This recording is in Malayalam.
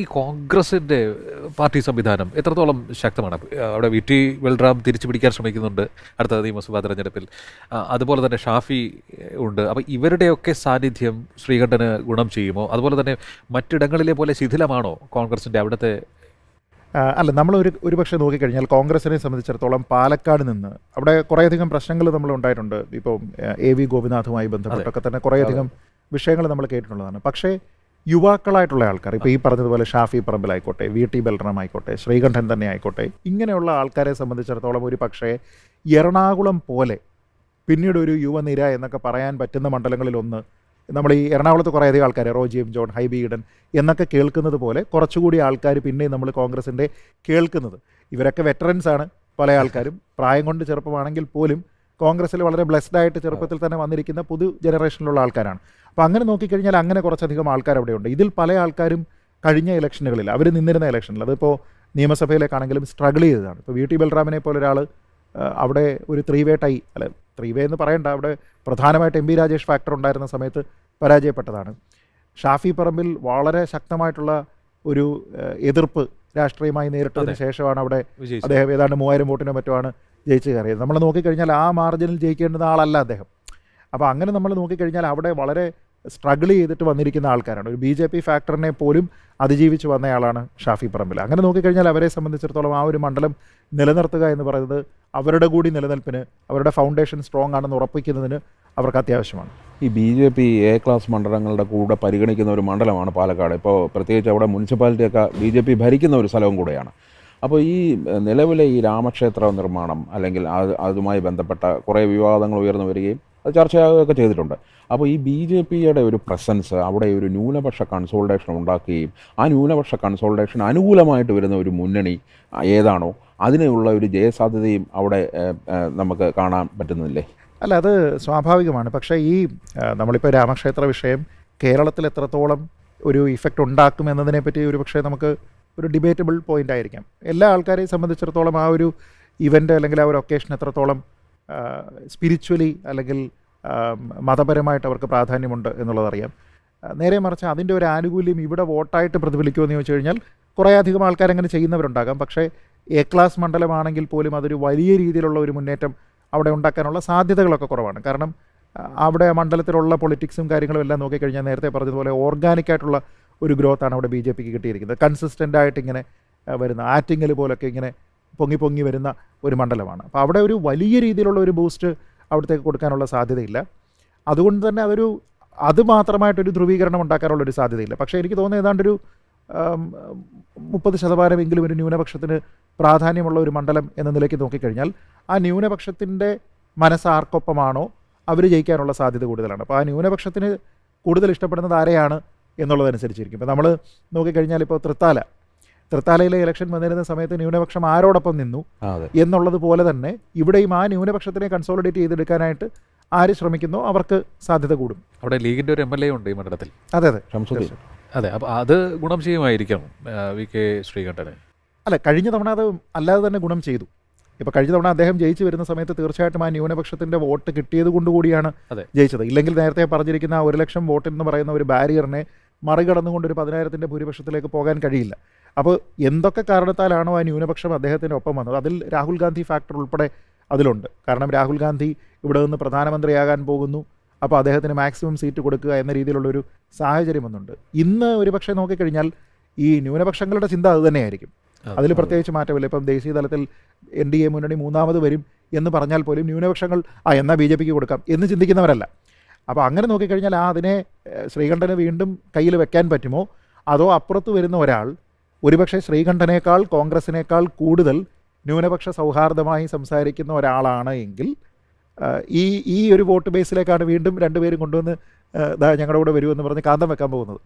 ഈ കോൺഗ്രസിന്റെ പാർട്ടി സംവിധാനം എത്രത്തോളം ശക്തമാണ്? അവിടെ വി ടി വെൽറാം തിരിച്ചു പിടിക്കാൻ ശ്രമിക്കുന്നുണ്ട് അടുത്ത നിയമസഭാ തെരഞ്ഞെടുപ്പിൽ. അതുപോലെ തന്നെ ഷാഫി ഉണ്ട്. അപ്പോൾ ഇവരുടെയൊക്കെ സാന്നിധ്യം ശ്രീകണ്ഠന് ഗുണം ചെയ്യുമോ? അതുപോലെ തന്നെ മറ്റിടങ്ങളിലെ പോലെ ശിഥിലമാണോ കോൺഗ്രസിന്റെ അവിടുത്തെ? അല്ല നമ്മൾ ഒരു ഒരു പക്ഷേ നോക്കിക്കഴിഞ്ഞാൽ കോൺഗ്രസിനെ സംബന്ധിച്ചിടത്തോളം പാലക്കാട് നിന്ന് അവിടെ കുറേയധികം പ്രശ്നങ്ങൾ നമ്മൾ ഉണ്ടായിട്ടുണ്ട്. ഇപ്പം എ വി ഗോപിനാഥുമായി ബന്ധപ്പെട്ടൊക്കെ തന്നെ കുറേയധികം വിഷയങ്ങൾ നമ്മൾ കേട്ടിട്ടുള്ളതാണ്. പക്ഷേ യുവാക്കളായിട്ടുള്ള ആൾക്കാർ. ഇപ്പോൾ ഈ പറഞ്ഞതുപോലെ ഷാഫി പറമ്പിലായിക്കോട്ടെ വി. ടി. ബൽറാം ആയിക്കോട്ടെ ശ്രീകണ്ഠൻ തന്നെ ആയിക്കോട്ടെ ഇങ്ങനെയുള്ള ആൾക്കാരെ സംബന്ധിച്ചിടത്തോളം ഒരു പക്ഷേ എറണാകുളം പോലെ പിന്നീട് ഒരു യുവനിര എന്നൊക്കെ പറയാൻ പറ്റുന്ന മണ്ഡലങ്ങളിലൊന്ന് നമ്മൾ ഈ എറണാകുളത്ത് കുറേയധികം ആൾക്കാർ റോജിയം ജോൺ ഹൈബി ഈഡൻ എന്നൊക്കെ കേൾക്കുന്നത് പോലെ കുറച്ചുകൂടി ആൾക്കാർ പിന്നെ നമ്മൾ കോൺഗ്രസിന്റെ കേൾക്കുന്നത്. ഇവരൊക്കെ വെറ്ററൻസ് ആണ് പല ആൾക്കാരും. പ്രായം കൊണ്ട് ചെറുപ്പമാണെങ്കിൽ പോലും കോൺഗ്രസ്സിൽ വളരെ ബ്ലെസ്ഡ് ആയിട്ട് ചെറുപ്പത്തിൽ തന്നെ വന്നിരിക്കുന്ന പുതു ജനറേഷനിലുള്ള ആൾക്കാരാണ്. അപ്പോൾ അങ്ങനെ നോക്കിക്കഴിഞ്ഞാൽ അങ്ങനെ കുറച്ചധികം ആൾക്കാർ അവിടെയുണ്ട്. ഇതിൽ പല ആൾക്കാരും കഴിഞ്ഞ ഇലക്ഷനുകളിൽ അവർ നിന്നിരുന്ന ഇലക്ഷനിൽ അതിപ്പോൾ നിയമസഭയിലേക്കാണെങ്കിലും സ്ട്രഗിൾ ചെയ്തതാണ്. ഇപ്പോൾ വി ടി ബൽറാമിനെ പോലെ ഒരാൾ അവിടെ ഒരു ത്രീ വേ ടൈ അല്ല ത്രീ വേ എന്ന് പറയണ്ട അവിടെ പ്രധാനമായിട്ട് എം ബി രാജേഷ് ഫാക്ടർ ഉണ്ടായിരുന്ന സമയത്ത് പരാജയപ്പെട്ടതാണ്. ഷാഫി പറമ്പിൽ വളരെ ശക്തമായിട്ടുള്ള ഒരു എതിർപ്പ് രാഷ്ട്രീയമായി നേരിട്ടതിന് ശേഷമാണ് അവിടെ അദ്ദേഹം ഏതാണ്ട് മൂവായിരം വോട്ടിനോ മറ്റുമാണ് ജയിച്ചു കയറിയത്. നമ്മൾ നോക്കിക്കഴിഞ്ഞാൽ ആ മാർജിനിൽ ജയിക്കേണ്ടുന്ന ആളല്ല അദ്ദേഹം. അപ്പോൾ അങ്ങനെ നമ്മൾ നോക്കിക്കഴിഞ്ഞാൽ അവിടെ വളരെ സ്ട്രഗിൾ ചെയ്തിട്ട് വന്നിരിക്കുന്ന ആൾക്കാരാണ്. ഒരു ബി ജെ പി ഫാക്ടറിനെ പോലും അതിജീവിച്ച് വന്നയാളാണ് ഷാഫി പറമ്പിൽ. അങ്ങനെ നോക്കിക്കഴിഞ്ഞാൽ അവരെ സംബന്ധിച്ചിടത്തോളം ആ ഒരു മണ്ഡലം നിലനിർത്തുക എന്ന് പറയുന്നത് അവരുടെ കൂടി നിലനിൽപ്പിന് അവരുടെ ഫൗണ്ടേഷൻ സ്ട്രോങ് ആണെന്ന് ഉറപ്പിക്കുന്നതിന് അവർക്ക് അത്യാവശ്യമാണ്. ഈ B J P A class മണ്ഡലങ്ങളുടെ കൂടെ പരിഗണിക്കുന്ന ഒരു മണ്ഡലമാണ് പാലക്കാട്. ഇപ്പോൾ പ്രത്യേകിച്ച് അവിടെ മുനിസിപ്പാലിറ്റിയൊക്കെ ബി ജെ പി ഭരിക്കുന്ന ഒരു സ്ഥലവും കൂടെയാണ്. അപ്പോൾ ഈ നിലവിലെ ഈ രാമക്ഷേത്ര നിർമ്മാണം അല്ലെങ്കിൽ അത് അതുമായി ബന്ധപ്പെട്ട കുറേ വിവാദങ്ങൾ ഉയർന്നു വരികയും അത് ചർച്ചയാകുകയൊക്കെ ചെയ്തിട്ടുണ്ട്. അപ്പോൾ ഈ ബി ജെ പിയുടെ ഒരു പ്രസൻസ് അവിടെ ഒരു ന്യൂനപക്ഷ കൺസോൾട്ടേഷൻ ഉണ്ടാക്കുകയും ആ ന്യൂനപക്ഷ കൺസോൾട്ടേഷൻ അനുകൂലമായിട്ട് വരുന്ന ഒരു മുന്നണി ഏതാണോ അതിനുള്ള ഒരു ജയസാധ്യതയും അവിടെ നമുക്ക് കാണാൻ പറ്റുന്നില്ലേ? അല്ല അത് സ്വാഭാവികമാണ്. പക്ഷേ ഈ നമ്മളിപ്പോൾ രാമക്ഷേത്ര വിഷയം കേരളത്തിൽ എത്രത്തോളം ഒരു ഇഫക്റ്റ് ഉണ്ടാക്കും എന്നതിനെപ്പറ്റി ഒരു പക്ഷേ നമുക്ക് ഒരു ഡിബേറ്റബിൾ പോയിന്റ് ആയിരിക്കാം. എല്ലാ ആൾക്കാരെയും സംബന്ധിച്ചിടത്തോളം ആ ഒരു ഇവന്റ് അല്ലെങ്കിൽ ആ ഒരു ഒക്കേഷൻ എത്രത്തോളം സ്പിരിച്വലി അല്ലെങ്കിൽ മതപരമായിട്ട് അവർക്ക് പ്രാധാന്യമുണ്ട് എന്നുള്ളതറിയാം നേരെ മറിച്ച് അതിന്റെ ഒരു ആനുകൂല്യം ഇവിടെ വോട്ടായിട്ട് പ്രതിഫലിക്കുമെന്ന് ചോദിച്ചു കഴിഞ്ഞാൽ കുറേ അധികം ആൾക്കാർ അങ്ങനെ ചെയ്യുന്നവരുണ്ടാകാം. പക്ഷേ എ ക്ലാസ് മണ്ഡലമാണെങ്കിൽ പോലും അതൊരു വലിയ രീതിയിലുള്ള ഒരു മുന്നേറ്റം അവിടെ ഉണ്ടാക്കാനുള്ള സാധ്യതകളൊക്കെ കുറവാണ്. കാരണം അവിടെ മണ്ഡലത്തിലുള്ള പൊളിറ്റിക്സും കാര്യങ്ങളും എല്ലാം നോക്കിക്കഴിഞ്ഞാൽ നേരത്തെ പറഞ്ഞതുപോലെ ഓർഗാനിക് ആയിട്ടുള്ള ഒരു ഗ്രോത്താണ് അവിടെ ബി ജെ പിക്ക് കിട്ടിയിരിക്കുന്നത്. കൺസിസ്റ്റന്റ് ആയിട്ട് ഇങ്ങനെ വരുന്ന ആറ്റിങ്ങൽ പോലൊക്കെ ഇങ്ങനെ പൊങ്ങി പൊങ്ങി വരുന്ന ഒരു മണ്ഡലമാണ്. അപ്പോൾ അവിടെ ഒരു വലിയ രീതിയിലുള്ള ഒരു ബൂസ്റ്റ് അവിടത്തേക്ക് കൊടുക്കാനുള്ള സാധ്യതയില്ല. അതുകൊണ്ട് തന്നെ അതൊരു അത് മാത്രമായിട്ടൊരു ധ്രുവീകരണം ഉണ്ടാക്കാനുള്ള ഒരു സാധ്യതയില്ല. പക്ഷേ എനിക്ക് തോന്നുന്നത് ഏതാണ്ടൊരു മുപ്പത് ശതമാനമെങ്കിലും ഒരു ന്യൂനപക്ഷത്തിന് പ്രാധാന്യമുള്ള ഒരു മണ്ഡലം എന്ന നിലയ്ക്ക് നോക്കിക്കഴിഞ്ഞാൽ ആ ന്യൂനപക്ഷത്തിന്റെ മനസ്സാർക്കൊപ്പമാണോ അവർ ജയിക്കാനുള്ള സാധ്യത കൂടുതലാണ്. അപ്പോൾ ആ ന്യൂനപക്ഷത്തിന് കൂടുതൽ ഇഷ്ടപ്പെടുന്നത് ആരെയാണ്? എന്നുള്ളതനുസരിച്ചിരിക്കും. ഇപ്പോൾ നമ്മൾ നോക്കിക്കഴിഞ്ഞാൽ ഇപ്പോൾ തൃത്താല. തൃത്താലയിലെ ഇലക്ഷൻ വന്നിരുന്ന സമയത്ത് ന്യൂനപക്ഷം ആരോടൊപ്പം നിന്നു എന്നുള്ളത് പോലെ തന്നെ ഇവിടെയും ആ ന്യൂനപക്ഷത്തിനെ കൺസോളിഡേറ്റ് ചെയ്തെടുക്കാനായിട്ട് ആര് ശ്രമിക്കുന്നു അവർക്ക് സാധ്യത കൂടും. അവിടെ ലീഗിന്റെ ഒരു എം എൽ എ ഉണ്ട് ഈ മണ്ഡലത്തിൽ. അതെ അതെ. അതെ അപ്പോൾ അത് ഗുണം ചെയ്യുമായിരിക്കും വി കെ ശ്രീകണ്ഠന്. അല്ല കഴിഞ്ഞ തവണ അത് അല്ലാതെ തന്നെ ഗുണം ചെയ്തു. ഇപ്പോൾ കഴിഞ്ഞ തവണ അദ്ദേഹം ജയിച്ചു വരുന്ന സമയത്ത് തീർച്ചയായിട്ടും ആ ന്യൂനപക്ഷത്തിന്റെ വോട്ട് കിട്ടിയത് കൊണ്ടുകൂടിയാണ്. ജയിച്ചത്. ഇല്ലെങ്കിൽ നേരത്തെ പറഞ്ഞിരിക്കുന്ന ആ ഒരു ലക്ഷം വോട്ട് എന്ന് പറയുന്ന ഒരു ബാരിയറിനെ മറികടന്നുകൊണ്ട് ഒരു പതിനായിരത്തിന്റെ ഭൂരിപക്ഷത്തിലേക്ക് പോകാൻ കഴിയില്ല. അപ്പോൾ എന്തൊക്കെ കാരണത്താലാണോ ആ ന്യൂനപക്ഷം അദ്ദേഹത്തിന്റെ ഒപ്പം വന്നത്? അതിൽ രാഹുൽ ഗാന്ധി ഫാക്ടർ ഉൾപ്പെടെ അതിലുണ്ട്. കാരണം രാഹുൽ ഗാന്ധി ഇവിടെ നിന്ന് പ്രധാനമന്ത്രിയാകാൻ പോകുന്നു. അപ്പോൾ അദ്ദേഹത്തിന് മാക്സിമം സീറ്റ് കൊടുക്കുക എന്ന രീതിയിലുള്ളൊരു സാഹചര്യം വന്നുണ്ട് ഇന്ന് ഒരു പക്ഷേ നോക്കിക്കഴിഞ്ഞാൽ ഈ ന്യൂനപക്ഷങ്ങളുടെ ചിന്ത അത് തന്നെയായിരിക്കും. അതിൽ പ്രത്യേകിച്ച് മാറ്റമില്ല. ഇപ്പം ദേശീയ തലത്തിൽ എൻ ഡി എ മുന്നണി മൂന്നാമത് വരും എന്ന് പറഞ്ഞാൽ പോലും ന്യൂനപക്ഷങ്ങൾ ആ എന്നാൽ ബി ജെ പിക്ക് കൊടുക്കാം എന്ന് ചിന്തിക്കുന്നവരല്ല. അപ്പോൾ അങ്ങനെ നോക്കിക്കഴിഞ്ഞാൽ ആ അതിനെ ശ്രീകണ്ഠന് വീണ്ടും കയ്യിൽ വെക്കാൻ പറ്റുമോ? അതോ അപ്പുറത്ത് വരുന്ന ഒരാൾ ഒരുപക്ഷെ ശ്രീകണ്ഠനേക്കാൾ കോൺഗ്രസിനേക്കാൾ കൂടുതൽ ന്യൂനപക്ഷ സൗഹാർദ്ദമായി സംസാരിക്കുന്ന ഒരാളാണ് എങ്കിൽ ഈ ഈ ഒരു വോട്ട് ബേസിലേക്കാണ് വീണ്ടും രണ്ടുപേരും കൊണ്ടുവന്ന് ഞങ്ങളുടെ കൂടെ വരുമെന്ന് പറഞ്ഞ് കാന്തം വെക്കാൻ പോകുന്നത്.